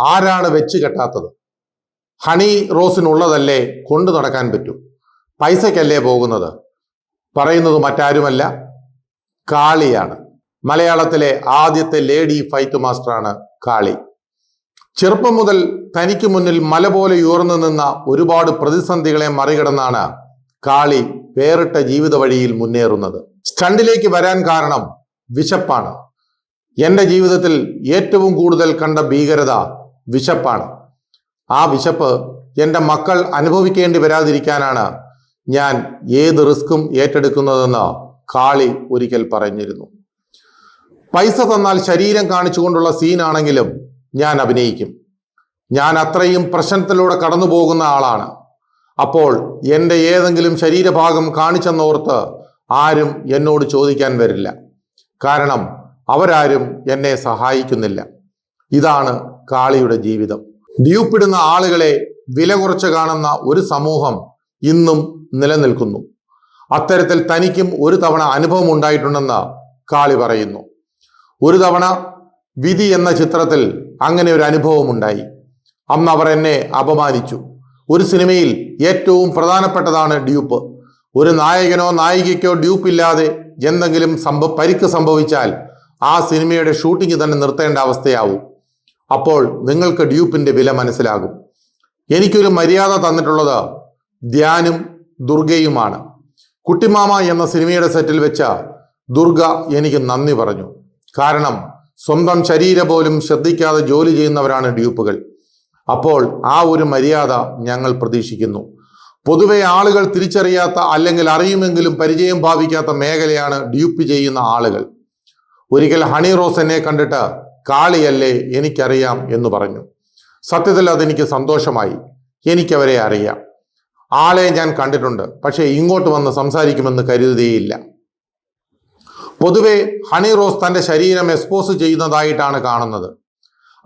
ആരാണ് വെച്ച് കെട്ടാത്തത്? ഹണി റോസിനുള്ളതല്ലേ കൊണ്ടു നടക്കാൻ പറ്റൂ? പൈസയ്ക്കല്ലേ പോകുന്നത്? പറയുന്നത് മറ്റാരുമല്ല കാളിയാണ്. മലയാളത്തിലെ ആദ്യത്തെ ലേഡി ഫൈറ്റ് മാസ്റ്ററാണ് കാളി. ചെറുപ്പം മുതൽ തനിക്ക് മുന്നിൽ മല പോലെ ഉയർന്നു നിന്ന ഒരുപാട് പ്രതിസന്ധികളെ മറികടന്നാണ് കാളി വേറിട്ട ജീവിത വഴിയിൽ മുന്നേറുന്നത്. സ്റ്റണ്ടിലേക്ക് വരാൻ കാരണം വിശപ്പാണ്. എന്റെ ജീവിതത്തിൽ ഏറ്റവും കൂടുതൽ കണ്ട ഭീകരത വിശപ്പാണ്. ആ വിശപ്പ് എന്റെ മക്കൾ അനുഭവിക്കേണ്ടി വരാതിരിക്കാനാണ് ഞാൻ ഏത് റിസ്ക്കും ഏറ്റെടുക്കുന്നതെന്ന് കാളി ഒരിക്കൽ പറഞ്ഞിരുന്നു. പൈസ തന്നാൽ ശരീരം കാണിച്ചുകൊണ്ടുള്ള സീനാണെങ്കിലും ഞാൻ അഭിനയിക്കും. ഞാൻ അത്രയും പ്രശ്നത്തിലൂടെ കടന്നു പോകുന്ന ആളാണ്. അപ്പോൾ എന്റെ ഏതെങ്കിലും ശരീരഭാഗം കാണിച്ചെന്നോർത്ത് ആരും എന്നോട് ചോദിക്കാൻ വരില്ല. കാരണം അവരാരും എന്നെ സഹായിക്കുന്നില്ല. ഇതാണ് കാളിയുടെ ജീവിതം. ഡ്യൂപ്പിടുന്ന ആളുകളെ വില കുറച്ച് കാണുന്ന ഒരു സമൂഹം ഇന്നും നിലനിൽക്കുന്നു. അത്തരത്തിൽ തനിക്കും ഒരു തവണ അനുഭവം ഉണ്ടായിട്ടുണ്ടെന്ന് കാളി പറയുന്നു. ഒരു തവണ വിധി എന്ന ചിത്രത്തിൽ അങ്ങനെ ഒരു അനുഭവം ഉണ്ടായി. അന്ന് അവർ എന്നെ അപമാനിച്ചു. ഒരു സിനിമയിൽ ഏറ്റവും പ്രധാനപ്പെട്ടതാണ് ഡ്യൂപ്പ് ഒരു നായകനോ നായികയ്ക്കോ ഡ്യൂപ്പ് ഇല്ലാതെ എന്തെങ്കിലും സംഭ പരിക്ക് സംഭവിച്ചാൽ ആ സിനിമയുടെ ഷൂട്ടിംഗ് തന്നെ നിർത്തേണ്ട അവസ്ഥയാവും. അപ്പോൾ നിങ്ങൾക്ക് ഡ്യൂപ്പിന്റെ വില മനസ്സിലാകും. എനിക്കൊരു മര്യാദ തന്നിട്ടുള്ളത് ധ്യാനും ദുർഗയുമാണ്. കുട്ടിമാമ എന്ന സിനിമയുടെ സെറ്റിൽ വെച്ച ദുർഗ എനിക്ക് നന്ദി പറഞ്ഞു. കാരണം സ്വന്തം ശരീരം പോലും ശ്രദ്ധിക്കാതെ ജോലി ചെയ്യുന്നവരാണ് ഡ്യൂപ്പുകൾ അപ്പോൾ ആ ഒരു മര്യാദ ഞങ്ങൾ പ്രതീക്ഷിക്കുന്നു. പൊതുവെ ആളുകൾ തിരിച്ചറിയാത്ത അല്ലെങ്കിൽ അറിയുമെങ്കിലും പരിചയം ഭാവിക്കാത്ത മേഖലയാണ് ഡ്യൂപ്പ് ചെയ്യുന്ന ആളുകൾ. ഒരിക്കൽ ഹണി റോസ് എന്നെ കണ്ടിട്ട് കാളിയല്ലേ എനിക്കറിയാം എന്ന് പറഞ്ഞു. സത്യത്തിൽ അതെനിക്ക് സന്തോഷമായി. എനിക്കവരെ അറിയാം. ആളെ ഞാൻ കണ്ടിട്ടുണ്ട്. പക്ഷേ ഇങ്ങോട്ട് വന്ന് സംസാരിക്കുമെന്ന് കരുതുകയില്ല. പൊതുവെ ഹണി റോസ് തന്റെ ശരീരം എക്സ്പോസ് ചെയ്യുന്നതായിട്ടാണ് കാണുന്നത്.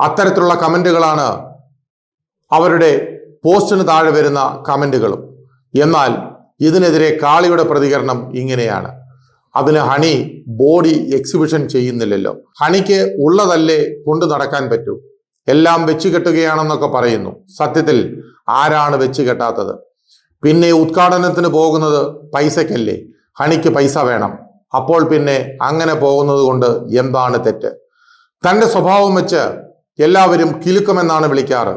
അത്തരത്തിലുള്ള കമന്റുകളാണ് അവരുടെ പോസ്റ്റിന് താഴെ വരുന്ന കമന്റുകളും. എന്നാൽ ഇതിനെതിരെ കാളിയുടെ പ്രതികരണം ഇങ്ങനെയാണ്. അതിന് ഹണി ബോഡി എക്സിബിഷൻ ചെയ്യുന്നില്ലല്ലോ. ഹണിക്ക് ഉള്ളതല്ലേ കൊണ്ടു നടക്കാൻ പറ്റൂ. എല്ലാം വെച്ച് കെട്ടുകയാണെന്നൊക്കെ പറയുന്നു. സത്യത്തിൽ ആരാണ് വെച്ച് കെട്ടാത്തത്? പിന്നെ ഉദ്ഘാടനത്തിന് പോകുന്നത് പൈസക്കല്ലേ? ഹണിക്ക് പൈസ വേണം. അപ്പോൾ പിന്നെ അങ്ങനെ പോകുന്നത് കൊണ്ട് എന്താണ് തെറ്റ്? തന്റെ സ്വഭാവം വെച്ച് എല്ലാവരും കിലുക്കമെന്നാണ് വിളിക്കാറ്.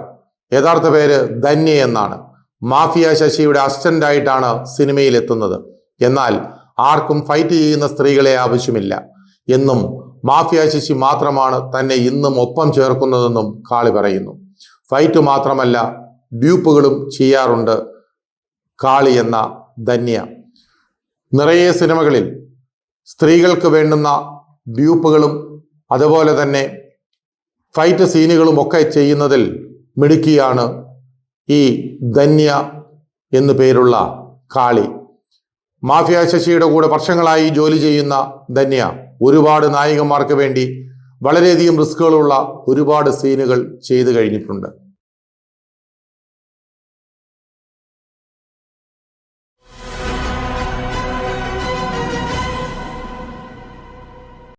യഥാർത്ഥ പേര് ധന്യ എന്നാണ്. മാഫിയ ശശിയുടെ അസിസ്റ്റന്റായിട്ടാണ് സിനിമയിൽ എത്തുന്നത് എന്നാൽ ആർക്കും ഫൈറ്റ് ചെയ്യുന്ന സ്ത്രീകളെ ആവശ്യമില്ല. എന്നും മാഫിയ ശശി മാത്രമാണ് തന്നെ ഇന്നും ഒപ്പം ചേർക്കുന്നതെന്നും കാളി പറയുന്നു. ഫൈറ്റ് മാത്രമല്ല ഡ്യൂപ്പുകളും ചെയ്യാറുണ്ട് കാളി എന്ന ധന്യ. നിറയെ സിനിമകളിൽ സ്ത്രീകൾക്ക് വേണ്ടുന്ന ഡ്യൂപ്പുകളും അതുപോലെ തന്നെ ഫൈറ്റ് സീനുകളും ഒക്കെ ചെയ്യുന്നതിൽ മിടുക്കിയാണ് ഈ ധന്യ എന്നു പേരുള്ള കാളി. മാഫിയ ശശിയുടെ കൂടെ വർഷങ്ങളായി ജോലി ചെയ്യുന്ന ധന്യ ഒരുപാട് നായികന്മാർക്ക് വേണ്ടി വളരെയധികം റിസ്കുകളുള്ള ഒരുപാട് സീനുകൾ ചെയ്തു കഴിഞ്ഞിട്ടുണ്ട്.